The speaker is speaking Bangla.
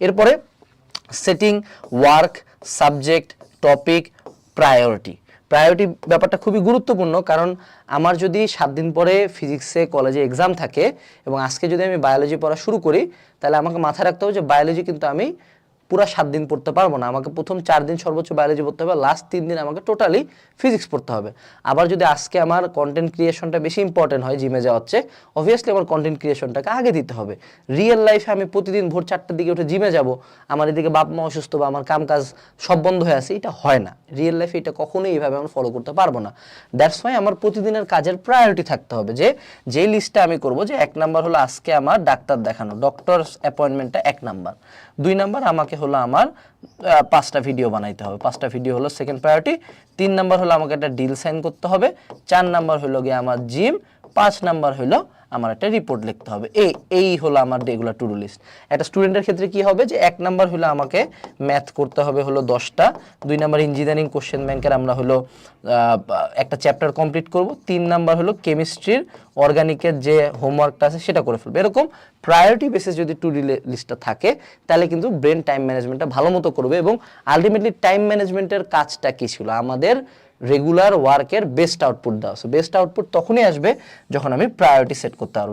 এরপরে setting work subject topic priority priority ব্যাপারটা খুবই গুরুত্বপূর্ণ কারণ আমার যদি সাত দিন পরে ফিজিক্সে কলেজে এক্সাম থাকে এবং আজকে যদি আমি বায়োলজি পড়া শুরু করি, তাহলে আমাকে মাথায় রাখতে হবে যে বায়োলজি কিন্তু আমি পুরো সাত দিন পড়তে পারব না। আমাকে প্রথম চার দিন সর্বোচ্চ বায়োলজি পড়তে হবে লাস্ট তিন দিন আমাকে টোটালি ফিজিক্স পড়তে হবে। আবার যদি আজকে আমার কন্টেন্ট ক্রিয়েশনটা বেশি ইম্পর্টেন্ট হয় জিমে যাওয়া হচ্ছে অবভিয়াসলি আমার কন্টেন্ট ক্রিয়েশনটাকে আগে দিতে হবে। রিয়েল লাইফে আমি প্রতিদিন ভোর চারটার দিকে উঠে জিমে যাব, আমার এদিকে বাপ মা অসুস্থ বা আমার কাম কাজ সব বন্ধ হয়ে আছে, এটা হয় না। রিয়েল লাইফে এটা কখনোই এইভাবে আমি ফলো করতে পারব না। দ্যাটস ওয়াই আমার প্রতিদিনের কাজের প্রায়োরিটি থাকতে হবে যে যে লিস্টটা আমি করব, যে এক নাম্বার হলো আজকে আমার ডাক্তার দেখানো ডক্টর অ্যাপয়েন্টমেন্টটা এক নাম্বার দুই নাম্বার আমাকে হলো আমার পাঁচটা ভিডিও বানাইতে হবে। পাঁচটা ভিডিও হলো সেকেন্ড প্রায়োরিটি তিন নাম্বার হলো আমাকে একটা ডিল সাইন করতে হবে, চার নাম্বার হলো গিয়ে আমার জিম পাঁচ নাম্বার হলো আমার একটা রিপোর্ট লিখতে হবে। এই এই হলো আমার রেগুলার টু ডু লিস্ট একটা স্টুডেন্টের ক্ষেত্রে কি হবে যে এক নাম্বার হলো আমাকে ম্যাথ করতে হবে হলো দশটা, দুই নাম্বার ইঞ্জিনিয়ারিং কোশ্চেন ব্যাংকের আমরা হলো একটা চ্যাপ্টার কমপ্লিট করব, তিন নাম্বার হলো কেমিস্ট্রির অর্গানিকের যে হোমওয়ার্কটা আছে সেটা করে ফেলবে। এরকম প্রায়োরিটি বেসিস যদি টু ডি লিস্টটা থাকে, তাহলে কিন্তু ব্রেন টাইম ম্যানেজমেন্টটা ভালো মতো করবে এবং আলটিমেটলি টাইম ম্যানেজমেন্টের কাজটা কি ছিল? আমাদের রেগুলার ওয়ার্কের বেস্ট আউটপুট দেওয়া। বেস্ট আউটপুট তখনই আসবে যখন আমি প্রায়োরিটি সেট করতে পারব।